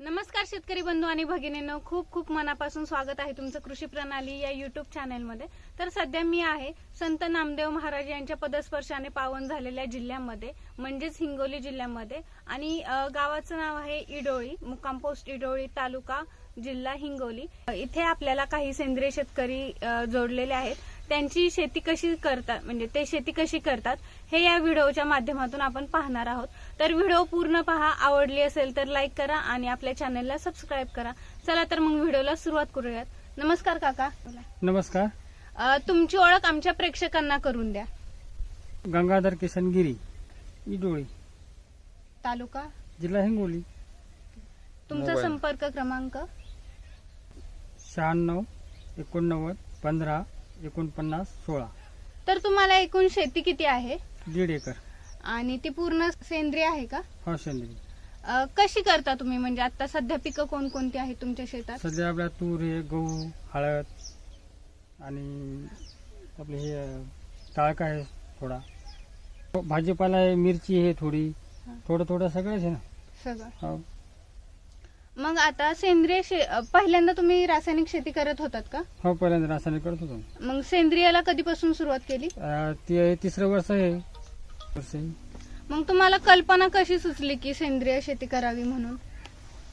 नमस्कार शेतकरी बंधू आणि भगिनींनो खूप खूप मनापासून स्वागत आहे तुमचं कृषी प्रणाली या युट्यूब चॅनलमध्ये तर सध्या मी आहे संत नामदेव महाराज यांच्या पदस्पर्शाने पावन झालेल्या जिल्ह्यामध्ये म्हणजेच हिंगोली जिल्ह्यामध्ये. आणि गावाचं नाव आहे इडोळी मुक्काम पोस्ट इडोळी तालुका जिल्हा हिंगोली. इथे आपल्याला काही सेंद्रिय शेतकरी जोडलेले आहेत. त्यांची शेती कशी करतात म्हणजे ते शेती कशी करतात हे या व्हिडिओच्या माध्यमातून आपण पाहणार आहोत. तर व्हिडिओ पूर्ण पहा आवडली असेल तर लाईक करा आणि आपल्या चॅनलला सबस्क्राईब करा. चला तर मग व्हिडिओला सुरुवात करूयात. नमस्कार काका. नमस्कार. अ, तुमची ओळख आमच्या प्रेक्षकांना करून द्या. गंगाधर किसन गिरी इडोळी. तालुका? जिल्हा हिंगोली. तुमचा. संपर्क क्रमांक? शहाण्णव एकोणनव्वद पंधरा एकोणपन्नास सोळा. तर तुम्हाला एकूण शेती किती आहे? दीड एकर. आणि ती पूर्ण सेंद्रिय आहे का? हा सेंद्री अ, कशी करता तुम्ही? म्हणजे आता सध्या पिकं कोणकोणती आहेत तुमच्या शेतात? सध्या आपल्या तूर हे गहू हळद आणि आपले हे अं, टाळका आहे थोडा. भाजीपाला आहे मिरची आहे थोडी. हा. थोडं थोडं सगळंच आहे ना. सगळं. हो. मग आता सेंद्रिय शे पहिल्यांदा तुम्ही रासायनिक शेती करत होतात का? हो पहिल्यांदा रासायनिक करत होतो. मग सेंद्रियाला कधीपासून सुरुवात केली? अं, ते तिसरं वर्ष आहे. वर्ष. आहे. मग तुम्हाला कल्पना कशी सुचली की सेंद्रिय शेती करावी म्हणून?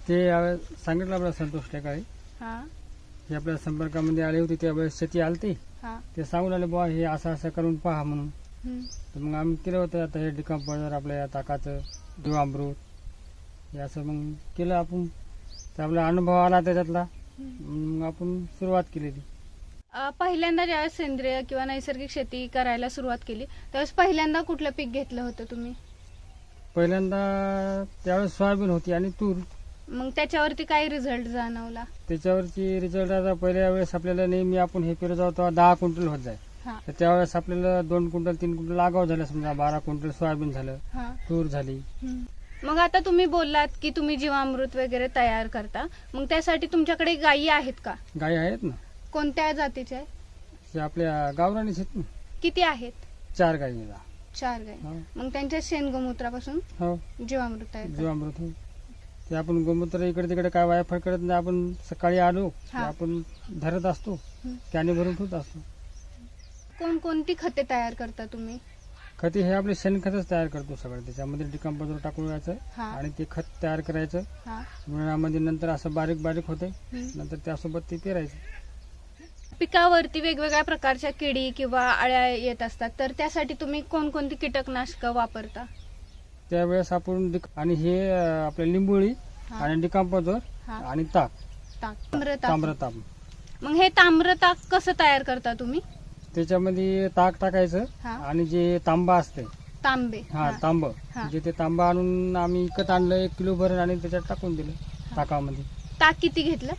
ते अं, सांगितलं आपल्याला संतोष टेकाळे हा. हे आपल्या संपर्कामध्ये आले होते त्यावेळेस शेती आलती. हा. ते सांगून आले बुवा हे असं असं करून पहा म्हणून. हम्म. तर मग आम्ही केलं होतं आता हे डिकम्पोजर आपल्या या ताकाचं जीवामृत हे असं मग केलं आपण. तर आपला अनुभव आला त्याच्यातला. मग आपण सुरुवात केली ती. अ, पहिल्यांदा ज्यावेळेस सेंद्रिय किंवा नैसर्गिक शेती करायला सुरुवात केली त्यावेळेस पहिल्यांदा कुठलं पीक घेतलं होतं तुम्ही? पहिल्यांदा त्यावेळेस सोयाबीन होती आणि तूर. मग त्याच्यावरती काय रिझल्ट जाणवला? त्याच्यावरची रिझल्ट आता पहिल्या वेळेस आपल्याला नेहमी आपण हे करत आहोत तेव्हा दहा क्विंटल होत जाय. हा. तर त्यावेळेस आपल्याला दोन क्विंटल तीन क्विंटल लागाव झालं समजा बारा क्विंटल सोयाबीन झालं हा. तूर झाली. हम्म. मग आता तुम्ही बोललात की तुम्ही जीवामृत वगैरे तयार करता मग त्यासाठी तुमच्याकडे गायी आहेत का गायी आहेत ना कोणत्या जातीच्या आहेत? ते आपल्या गावरानीच आहेत ना किती आहेत चार गायी आहेत. चार गायी हो. मग त्यांच्या शेणगोमूत्रापासून हो जीवामृत तयार करता. जीवामृत हो. ते आपण गोमूत्र इकडे तिकडे काय वायफळ करत नाही आपण सकाळी आलो की हा. आपण धरत असतो हं. कॅने भरून ठेवत असतो कोणकोणती खते तयार करता तुम्ही खते हे आपले शेणखतच तयार करतो सगळं. त्याच्यामध्ये डिकम्पोजर टाकून यायचं हा. आणि ते खत तयार करायचं. हा. उन्हाळ्यामध्ये नंतर असं बारीक बारीक होते. नंतर त्यासोबत ते पेरायचं. पिकावरती वेगवेगळ्या प्रकारच्या किडी किंवा अळ्या येत असतात. तर त्यासाठी तुम्ही कोणकोणती कीटकनाशकं वापरता? त्यावेळेस आपण डिक- आणि हे अं, आपलं लिंबोळी हा. आणि डिकम्पोजर हा. आणि ताक. ताक. ताम्रताक. ताम्रताप मग हे ताम्रताक कसं तयार करता तुम्ही? त्याच्यामध्ये ताक टाकायचं हा. आणि जे तांबा असते तांबे हा हा. तांब हा. जे ते तांबा आणून आम्ही विकत आणलं एक किलो भर आणि त्याच्यात टाकून दिलं ताकामध्ये ताक किती घेतलं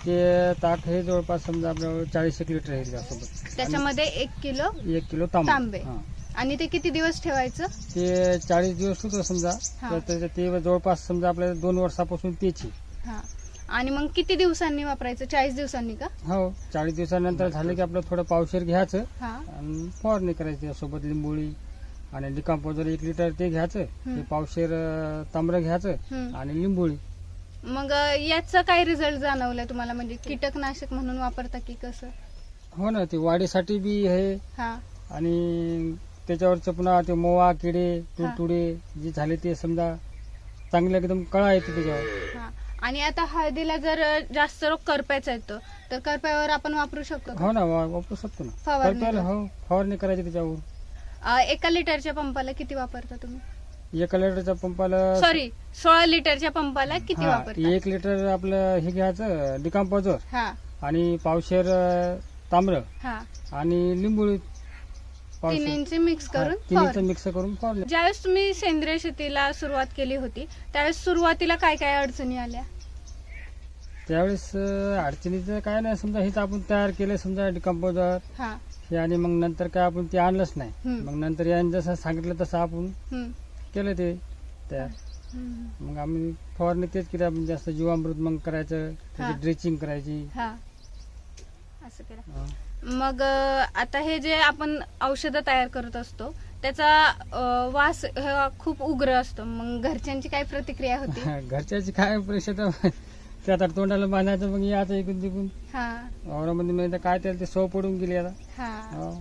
ते ताक हे जवळपास समजा आपलं चाळीस एक लिटर आहे त्यासोबत त्याच्यामध्ये एक किलो आणि एक किलो तांबा तांबे. हा. आणि ते किती दिवस ठेवायचं ते चाळीस दिवस होतं समजा हा. तर त्याचं ते जवळपास समजा आपल्याला दोन वर्षापासून त्याची हा आणि मग किती दिवसांनी वापरायचं? चाळीस दिवसांनी का? हो चाळीस दिवसानंतर झालं की आपलं थोडं पावशेर घ्यायचं हा. आणि फवारणी करायची त्यासोबत लिंबोळी आणि डिकम्पोजर एक लिटर ते घ्यायचं. ते पावशेर तांबरं घ्यायचं हम्म. आणि लिंबोळी. मग अ, याचा काय रिझल्ट जाणवलाय तुम्हाला? म्हणजे कीटकनाशक म्हणून वापरता की कसं? हो ना ते वाढीसाठी बी हा. आणि त्याच्यावरचं पुन्हा ते मोवा किडे तुडतुडे जे झाले ते समजा चांगले एकदम कळा येते त्याच्यावर. हा. आणि आता हळदीला जर जास्त रोग करप्याचा येतो तर करप्यावर आपण वापरू शकतो का? हो ना वा- वापरू शकतो ना. फवारणी करप्याला हो फवारणी करायची त्याच्यावर. अ, एका लिटरच्या पंपाला किती वापरता तुम्ही? एका लिटरच्या पंपाला सॉरी सोळा लिटरच्या पंपाला किती हा, वापरता? एक लिटर आपलं हे घ्यायचं डिकम्पोजर. हा. आणि पावशेर अं, तांबरं. हा. आणि लिंबोळी पावशेर. तिन्हींचे मिक्स करून तिन्हीचं. मिक्स करून फवारणी. ज्यावेळेस तुम्ही सेंद्रिय शेतीला सुरुवात केली होती त्यावेळेस सुरुवातीला काय काय अडचणी आल्या? त्यावेळेस अडचणीचं काय नाही. समजा हेच आपण तयार केलं समजा डिकम्पोजर हा. हे आणि मग नंतर काय आपण ते आणलंच नाही. हम्म. मग नंतर याने जसं सांगितलं तसं आपण हम्म. केलं ते तयार. हम्म. मग आम्ही फवारणी तेच केली. आपण जास्त जीवामृत मग करायचं हा. त्याची ड्रेचिंग करायची. हा. असं करा हा. मग अ, आता हे जे आपण औषधं तयार करत असतो त्याचा अं, वास हा खूप उग्र असतो. मग घरच्यांची काय प्रतिक्रिया होती? घरच्याची काय परिषद ते आता तोंडाला बांधायचं मग याचं इकडून तिकडून हा. वावरामध्ये म्हणजे काय त्याला ते सव पडून गेली आता. हा. हो.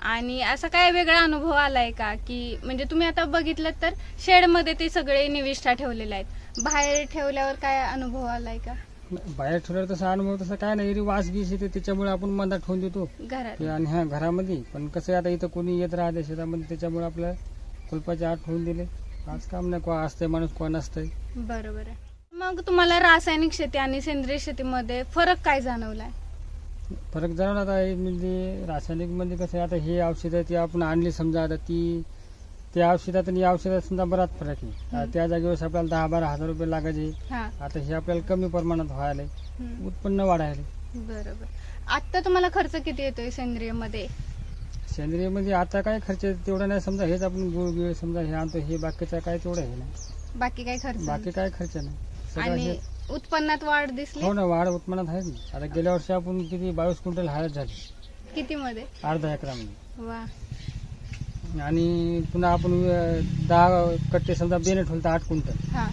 आणि असा काय वेगळा अनुभव आलाय का? की म्हणजे तुम्ही आता बघितलं तर शेडमध्ये ते सगळे निविष्ठा ठेवलेले आहेत. बाहेर ठेवल्यावर काय अनुभव आलाय का? बाहेर ठेवल्यावर तसा अनुभव तसा काय नाही. वास गीस येते त्याच्यामुळे आपण मंदा ठेवून देतो. घरात. ते आणि हा घरामध्ये. पण कसं आहे आता इथं कोणी येत राहते शेतामध्ये त्याच्यामुळे आपल्या कुलपाच्या आत ठेवून दिले. आज काम नाही कोण असतंय माणूस कोण असतंय बरोबर आहे. मग तुम्हाला रासायनिक शेती आणि सेंद्रिय शेतीमध्ये फरक काय जाणवलाय? फरक जाणवला आता म्हणजे रासायनिकमध्ये कसं आहे आता हे औषध ती आपण आणली समजा आता ती त्या औषधात आणि या औषधात समजा बराच फरक आहे. त्या जागेवर आपल्याला दहा बारा हजार रुपये लागायचे. आता हे आपल्याला कमी प्रमाणात व्हायला. उत्पन्न वाढायला बरोबर. आता तुम्हाला खर्च किती येतोय सेंद्रियमध्ये सेंद्रिय म्हणजे आता काय खर्च तेवढा नाही. समजा हेच आपण गुळ गिळ समजा हे आणतो हे बाकीचा काय तेवढं हे नाही. बाकी काय खर्च बाकी. काय खर्च नाही. आणि उत्पन्नात वाढ दिसली? हो ना वाढ उत्पन्नात आहे ना. आता गेल्या वर्षी आपण किती बावीस क्विंटल हळद झाली. किती मध्ये अर्धा एकरामध्ये. वा. आणि पुन्हा आपण अं, दहा कट्टे समजा बेने ठेवलं तर आठ क्विंटल. हा.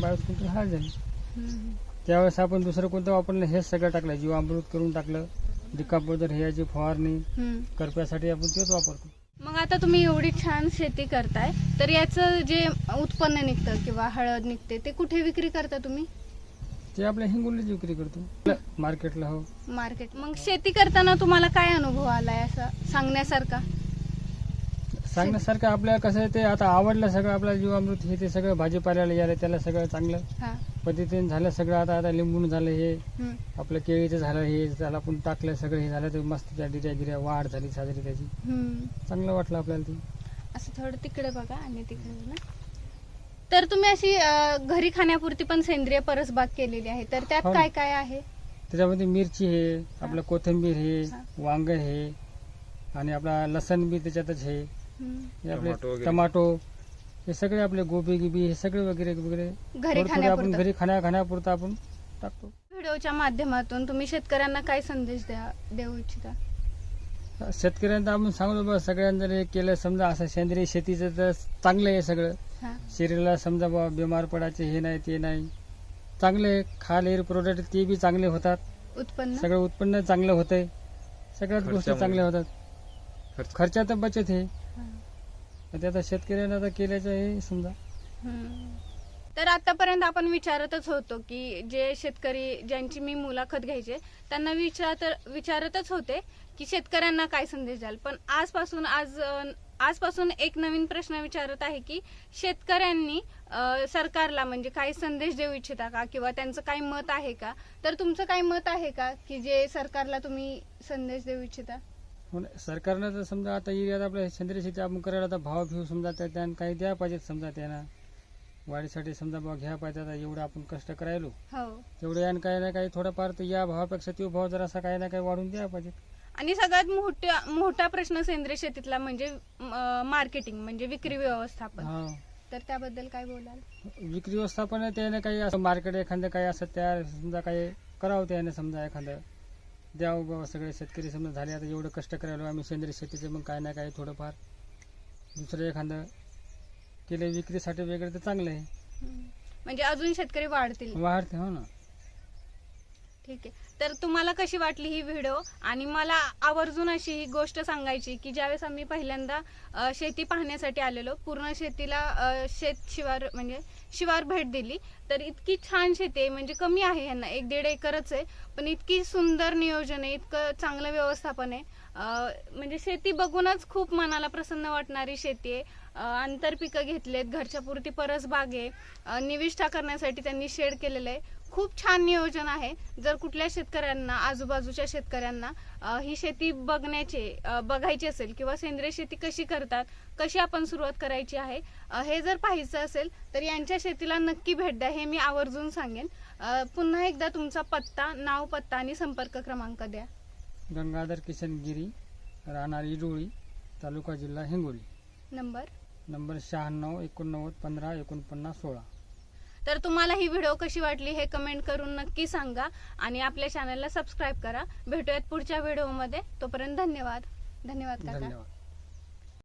बावीस क्विंटल हळद झाली. हम्म. त्यावेळेस आपण दुसरं कोणतं वापरलं? हेच सगळं टाकलं. जीवामृत करून टाकलं. डिकापोदर हे याची फवारणी. हम्म. करप्यासाठी आपण तेच वापरतो. मग आता तुम्ही एवढी छान शेती करताय तर याचं जे उत्पन्न निघतं किंवा हळद निघते ते कुठे विक्री करता तुम्ही? ते आपल्या हिंगोलीची विक्री करतो. मार्केटला हो. मार्केट. मग शेती करताना तुम्हाला काय अनुभव आलाय असं सांगण्यासारखा? सांगण्यासारखं आपल्याला कसं आहे ते आता आवडलं सगळं आपल्याला जीवामृत हे ते सगळं भाजीपाल्याला यायला त्याला सगळं चांगलं हा पद्धतीने झालं सगळं आता आता लिंबून झालं हे हम्म. आपलं केळीचं झालं हे त्याला आपण टाकलं सगळं हे झालं ते मस्त त्या डिऱ्या गिऱ्या वाढ झाली साजरी त्याची हम्म. चांगलं वाटलं आपल्याला ते असं थोडं तिकडे बघा आणि तिकडे बघा तर तुम्ही अशी अं, घरी खाण्यापुरती पण सेंद्रिय परसबाग केलेली आहे तर त्यात हो ना. काय काय आहे त्याच्यामध्ये मिरची हे आपलं कोथिंबीर हे हा. वांग हे आणि आपला लसण बी त्याच्यातच हे. हे आपले टमाटो वगैरे. टमाटो हे सगळे आपले गोबी गिबी हे सगळे वगैरे वगैरे. घरी थोडं थोडं आपण खाण्यापुरतं. घरी खाण्या खाण्यापुरतं आपण टाकतो. व्हिडिओच्या माध्यमातून तुम्ही शेतकऱ्यांना काय संदेश द्या देऊ इच्छिता? शेतकऱ्यांना आपण सांगतो बा सगळ्यांना जर हे केलं समजा असं सेंद्रिय शेतीचं तर चांगलं आहे सगळं. हा. शरीराला समजा बा बिमार पडायचे हे नाही ते नाही. चांगले खाले प्रोडक्ट ते बी चांगले होतात. उत्पन्न? सगळं उत्पन्न चांगलं होतंय. सगळ्याच गोष्टी खर्चामध्ये. चांगल्या होतात. खर्च. खर्चात बचत आहे. हा. ते आता शेतकऱ्याने आता केल्याचं हे समजा. हम्म. तर आतापर्यंत आपण विचारतच होतो की जे शेतकरी ज्यांची मी मुलाखत घ्यायचे त्यांना विचारत विचारतच होते की शेतकऱ्यांना काय संदेश द्याल. पण आजपासून आज अं, आजपासून एक नवीन प्रश्न विचारत आहे की शेतकऱ्यांनी सरकारला म्हणजे काही संदेश देऊ इच्छिता का किंवा त्यांचं काही मत आहे का? तर तुमचं काही मत आहे का की जे सरकारला तुम्ही संदेश देऊ इच्छिता? सरकारनं तर समजा आता एरियात आपल्या सेंद्रिय शेती आपण करायला आता भाव घेऊ समजा त्या त्यानं काही द्या पाहिजेत समजा त्यांना. वाढीसाठी समजा भाव घ्या पाहिजे आता एवढं आपण कष्ट करायलो. हो. तेवढं यानं काही ना काही थोडंफार तर या भावापेक्षा तो भाव जरासा काही ना काही वाढून द्या पाहिजे आणि सगळ्यात मोठा मोठा प्रश्न सेंद्रिय शेतीतला म्हणजे मार्केटिंग म्हणजे विक्री व्यवस्थापन. तर त्याबद्दल काय बोलाल? विक्री व्यवस्थापन त्याने काही असं मार्केट एखादं काही असं तयार समजा काही करावं त्याने समजा एखादं. द्यावं बाबा सगळे शेतकरी समजा झाले आता एवढं कष्ट करायला आम्ही सेंद्रिय शेतीचे मग काय ना काही थोडंफार. दुसरं एखादं केलं विक्रीसाठी वेगळं तर चांगलं आहे. म्हणजे अजून शेतकरी वाढतील. वाढते हो ना. ठीक आहे. तर तुम्हाला कशी वाटली ही व्हिडिओ आणि मला आवर्जून अशी ही गोष्ट सांगायची की ज्यावेळेस आम्ही पहिल्यांदा शेती पाहण्यासाठी आलेलो पूर्ण शेतीला शेत शिवार म्हणजे शिवार भेट दिली तर इतकी छान शेती आहे म्हणजे कमी आहे यांना एक दीड एकरच आहे पण इतकी सुंदर नियोजन आहे इतकं चांगलं व्यवस्थापन आहे. म्हणजे शेती बघूनच खूप मनाला प्रसन्न वाटणारी शेती आहे. आंतरपिकं घेतलेत घरच्या पुरती परस बाग आहे निविष्ठा करण्यासाठी त्यांनी शेड केलेलं आहे. खूप छान नियोजन आहे. जर कुठल्या शेतकऱ्यांना आजूबाजूच्या शेतकऱ्यांना ही शेती बघण्याचे बघायची असेल किंवा सेंद्रिय शेती कशी करतात कशी आपण सुरुवात करायची आहे हे जर पाहायचं असेल तर यांच्या शेतीला नक्की भेट द्या हे मी आवर्जून सांगेन. पुन्हा एकदा तुमचा पत्ता नाव पत्ता आणि संपर्क क्रमांक द्या. गंगाधर किशन गिरी राहणार इडोळी तालुका जिल्हा हिंगोली. नंबर? नंबर शहाण्णव एकोणनव्वद पंधरा एकोणपन्नास सोळा. तर तुम्हाला ही व्हिडिओ कशी वाटली हे कमेंट करून नक्की सांगा आणि आपल्या चॅनलला सबस्क्राईब करा. भेटूयात पुढच्या व्हिडिओमध्ये तोपर्यंत धन्यवाद. धन्यवाद काका.